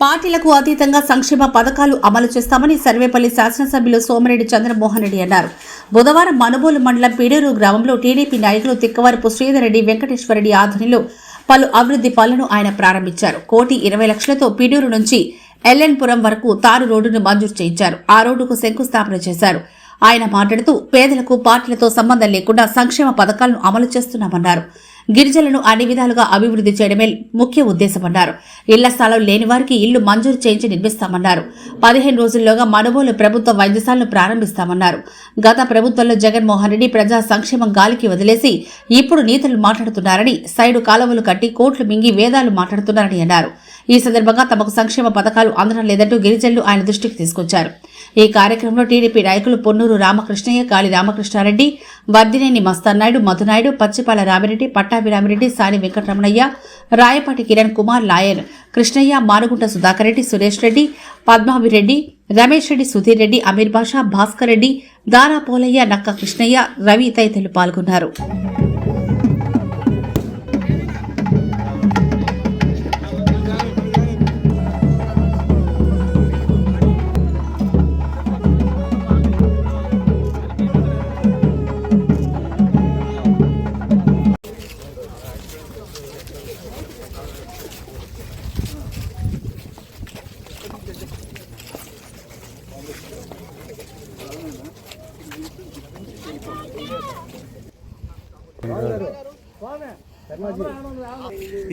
పార్టీలకు అతీతంగా సంక్షేమ పథకాలు అమలు చేస్తామని సర్వేపల్లి శాసనసభ్యులు సోమిరెడ్డి చంద్రమోహన్ రెడ్డి అన్నారు. బుధవారం మనుబోలు మండలం పీడూరు గ్రామంలో టీడీపీ నాయకులు తిక్కవరపు శ్రీధర్ రెడ్డి వెంకటేశ్వరరెడ్డి ఆధ్వర్యంలో పలు అభివృద్ధి పనులను ఆయన ప్రారంభించారు. కోటి ఇరవై లక్షలతో పీడూరు నుంచి ఎల్ఎన్పురం వరకు తారు రోడ్డును మంజూరు చేయించారు. ఆ రోడ్డుకు శంకుస్థాపన చేశారు. ఆయన మాట్లాడుతూ పేదలకు పార్టీలతో సంబంధం లేకుండా సంక్షేమ పథకాలను అమలు చేస్తున్నామన్నారు. గిరిజనులను అన్ని విధాలుగా అభివృద్ధి చేయడమే ముఖ్య ఉద్దేశమన్నారు. ఇళ్ళ స్థలం లేని వారికి ఇల్లు మంజూరు చేయించి నిర్మిస్తామన్నారు. పదిహేను రోజుల్లోగా మనుబోలు ప్రభుత్వ వైద్యశాలను ప్రారంభిస్తామన్నారు. గత ప్రభుత్వంలో జగన్మోహన్ రెడ్డి ప్రజా సంక్షేమం గాలికి వదిలేసి ఇప్పుడు నీతులు మాట్లాడుతున్నారని సైడు కాలువలు కట్టి కోట్లు మింగి వేదాలు మాట్లాడుతున్నారని అన్నారు. ఈ సందర్భంగా తమకు సంక్షేమ పథకాలు అందడం లేదంటూ గిరిజనులు ఆయన దృష్టికి తీసుకొచ్చారు. ఈ కార్యక్రమంలో టీడీపీ నాయకులు పొన్నూరు రామకృష్ణయ్య కాళి రామకృష్ణారెడ్డి వర్దినేని మస్తన్నాయుడు మధునాయుడు పచ్చిపాల రామిరెడ్డి పట్టాభిరామిరెడ్డి సాని వెంకటరమణయ్య రాయపాటి కిరణ్ కుమార్ లాయర్ కృష్ణయ్య మానుగుంట సుధాకర్ రెడ్డి సురేష్ రెడ్డి పద్మాభిరెడ్డి రమేష్ రెడ్డి సుధీర్ రెడ్డి అమీర్ బాషా భాస్కర్ రెడ్డి దారా పోలయ్య నక్క కృష్ణయ్య రవి తదితరులు పాల్గొన్నారు.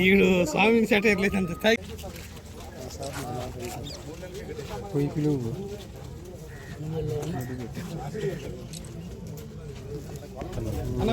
ఈడు స్వామికి సెట్ ఎట్లయితే అంత స్థాయి. పోయి పిలువు అన్న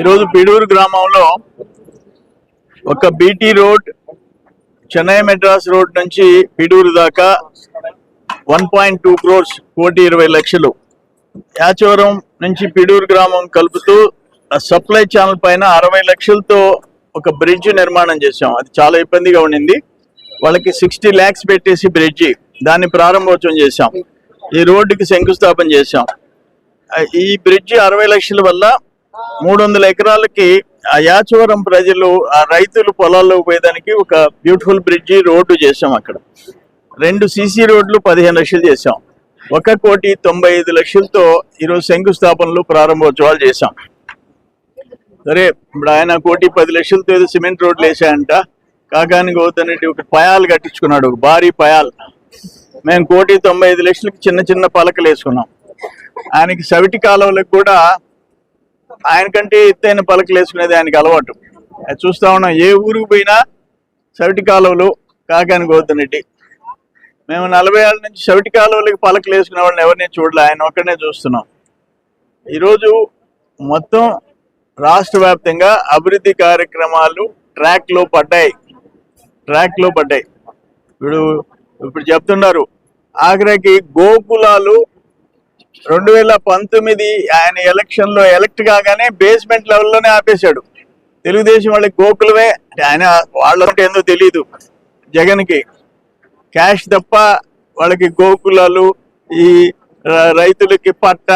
ఈరోజు పిడూరు గ్రామంలో ఒక BT road Chennai Madras road నుంచి పీడూరు దాకా వన్ పాయింట్ టూ క్రోర్స్ కోటి ఇరవై లక్షలు. యాచవరం నుంచి పిడూరు గ్రామం కలుపుతూ ఆ సప్లై ఛానల్ పైన అరవై లక్షలతో ఒక బ్రిడ్జ్ నిర్మాణం చేసాం అది చాలా ఇబ్బందిగా ఉండింది. వాళ్ళకి సిక్స్టీ ల్యాక్స్ పెట్టేసి బ్రిడ్జి దాన్ని ప్రారంభోత్సవం చేశాం. ఈ రోడ్డుకి శంకుస్థాపన చేశాం. ఈ బ్రిడ్జి అరవై లక్షల వల్ల మూడు వందల ఎకరాలకి ఆ యాచవరం ప్రజలు ఆ రైతులు పొలాల్లో పోయేదానికి ఒక బ్యూటిఫుల్ బ్రిడ్జి రోడ్డు చేసాం అక్కడ. రెండు సీసీ రోడ్లు పదిహేను లక్షలు చేసాం ఒక కోటి తొంభై ఐదు లక్షలతో ఈరోజు శంకుస్థాపనలు ప్రారంభోత్సవాలు చేశాం. సరే ఇప్పుడు ఆయన కోటి పది లక్షలతో ఏదో సిమెంట్ రోడ్లు వేసాయంట. కాకాని గౌతమ్ రెడ్డి ఒక పయాలు కట్టించుకున్నాడు ఒక భారీ పయాల్. మేము కోటి తొంభై ఐదు లక్షలకి చిన్న చిన్న పలకలు వేసుకున్నాం. ఆయనకి సవిటి కాలువలకు కూడా ఆయనకంటే ఎత్తైన పలకలు వేసుకునేది ఆయనకి అలవాటు. అది చూస్తా ఉన్నాం ఏ ఊరికి పోయినా సవిటి కాలువలు కాకాని గౌతమ్ మేము నలభై ఏళ్ళ నుంచి సవిటి కాలువలకి పలకలు వేసుకునే వాళ్ళని ఎవరిని చూడలే ఆయన ఒక్కడనే చూస్తున్నాం. ఈరోజు మొత్తం రాష్ట్ర వ్యాప్తంగా అభివృద్ధి కార్యక్రమాలు ట్రాక్లో పడ్డాయి. ట్రాక్లో పడ్డాయి. ఇప్పుడు ఇప్పుడు చెప్తున్నారు. ఆఖరికి గోకులాలు రెండు వేల పంతొమ్మిది ఆయన ఎలక్షన్లో ఎలక్ట్ కాగానే బేస్మెంట్ లెవెల్లోనే ఆపేశాడు. తెలుగుదేశం వాళ్ళకి గోకులమే. ఆయన వాళ్ళంటే ఏందో తెలియదు జగన్కి. క్యాష్ తప్ప వాళ్ళకి గోకులాలు ఈ రైతులకి పట్ట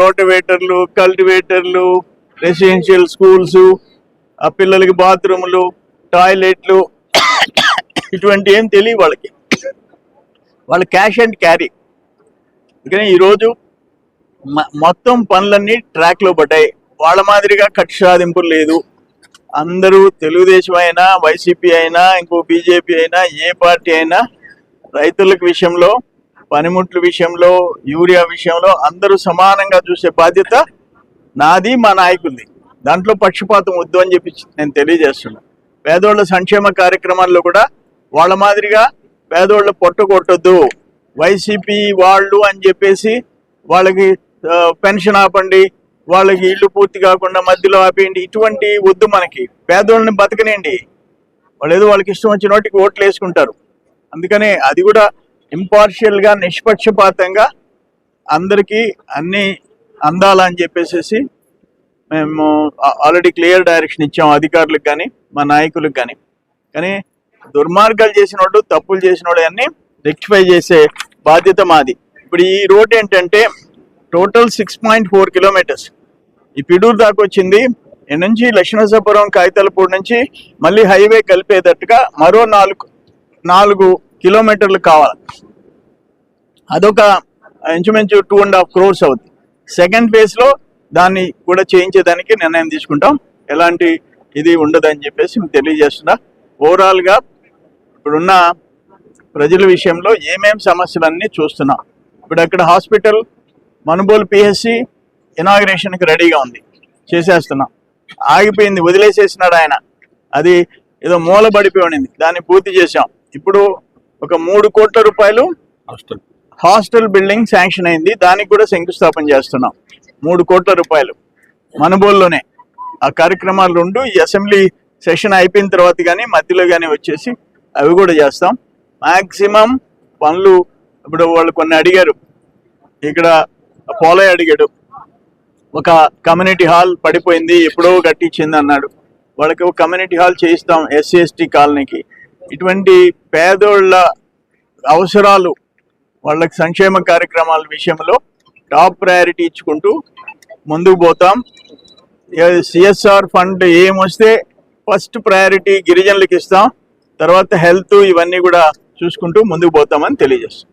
రోటివేటర్లు కల్టివేటర్లు రెసిడెన్షియల్ స్కూల్స్ ఆ పిల్లలకి బాత్రూములు టాయిలెట్లు ఇటువంటి ఏం తెలియదు వాళ్ళకి. వాళ్ళ క్యాష్ అండ్ క్యారీ అందుకని ఈరోజు మొత్తం పనులన్నీ ట్రాక్లో పడ్డాయి. వాళ్ళ మాదిరిగా కక్ష సాధింపులు లేదు. అందరూ తెలుగుదేశం అయినా వైసీపీ అయినా ఇంకో బీజేపీ అయినా ఏ పార్టీ అయినా రైతులకు విషయంలో పనిముట్ల విషయంలో యూరియా విషయంలో అందరూ సమానంగా చూసే బాధ్యత నాది మా నాయకులది. దాంట్లో పక్షపాతం వద్దు అని చెప్పి నేను తెలియజేస్తున్నా. పేదోళ్ళ సంక్షేమ కార్యక్రమాల్లో కూడా వాళ్ళ మాదిరిగా పేదోళ్ళ పొట్ట కొట్టద్దు వైసీపీ వాళ్ళు అని చెప్పేసి వాళ్ళకి పెన్షన్ ఆపండి వాళ్ళకి ఇల్లు పూర్తి కాకుండా మధ్యలో ఆపేయండి. ఇటువంటి వద్దు మనకి. పేదోళ్ళని బతకనేయండి. వాళ్ళు ఏదో వాళ్ళకి ఇష్టం వచ్చిన వాటికి ఓట్లు వేసుకుంటారు. అందుకనే అది కూడా ఇంపార్షియల్గా నిష్పక్షపాతంగా అందరికీ అన్ని అందాలని చెప్పేసి మేము ఆల్రెడీ క్లియర్ డైరెక్షన్ ఇచ్చాం అధికారులకు కానీ మా నాయకులకు కానీ. కానీ దుర్మార్గాలు చేసిన వాళ్ళు తప్పులు చేసిన వాళ్ళు అన్ని రెక్టిఫై చేసే బాధ్యత మాది. ఇప్పుడు ఈ రోడ్ ఏంటంటే total six point four kilometres. ఈ పిడూరు దాకా వచ్చింది. ఈ నుంచి లక్ష్మీనరసాపురం కాగితాలపూడి నుంచి మళ్ళీ హైవే కలిపేటట్టుగా మరో నాలుగు నాలుగు కిలోమీటర్లు కావాలి. అదొక ఇంచుమించు టూ అండ్ హాఫ్ క్రోర్స్ అవుతుంది సెకండ్ ఫేజ్లో దాన్ని కూడా చేయించేదానికి నిర్ణయం తీసుకుంటాం. ఎలాంటి ఇది ఉండదని చెప్పేసి మీకు తెలియజేస్తున్నా. ఓవరాల్గా ఇప్పుడున్న ప్రజల విషయంలో ఏమేం సమస్యలన్నీ చూస్తున్నాం. ఇప్పుడు అక్కడ హాస్పిటల్ మనుబోలు పిహెచ్సి ఇనాగ్రేషన్కి రెడీగా ఉంది. చేసేస్తున్నాం. ఆగిపోయింది వదిలేసేసినాడు ఆయన. అది ఏదో మూలబడిపోయి ఉండింది. దాన్ని పూర్తి చేశాం. ఇప్పుడు ఒక మూడు కోట్ల రూపాయలు హాస్టల్. బిల్డింగ్ శాంక్షన్ అయింది. దానికి కూడా శంకుస్థాపన చేస్తున్నాం. మూడు కోట్ల రూపాయలు మనుబోల్లోనే. ఆ కార్యక్రమాలు రెండు అసెంబ్లీ సెషన్ అయిపోయిన తర్వాత కానీ మధ్యలో కానీ వచ్చేసి అవి కూడా చేస్తాం. మాక్సిమం పనులు ఇప్పుడు వాళ్ళు కొన్ని అడిగారు. ఇక్కడ పోలయ్య అడిగాడు. ఒక కమ్యూనిటీ హాల్ పడిపోయింది ఎప్పుడో కట్టించింది అన్నాడు. వాళ్ళకి ఒక కమ్యూనిటీ హాల్ చేయిస్తాం ఎస్సీ ఎస్టీ కాలనీకి. ఇటువంటి పేదోళ్ళ అవసరాలు వాళ్ళకి సంక్షేమ కార్యక్రమాల విషయంలో టాప్ ప్రయారిటీ ఇచ్చుకుంటూ ముందుకు పోతాం. సిఎస్ఆర్ ఫండ్ ఏమొస్తే ఫస్ట్ ప్రయారిటీ గిరిజనులకు ఇస్తాం. తర్వాత హెల్త్ ఇవన్నీ కూడా చూసుకుంటూ ముందుకు పోతామని తెలియజేస్తాం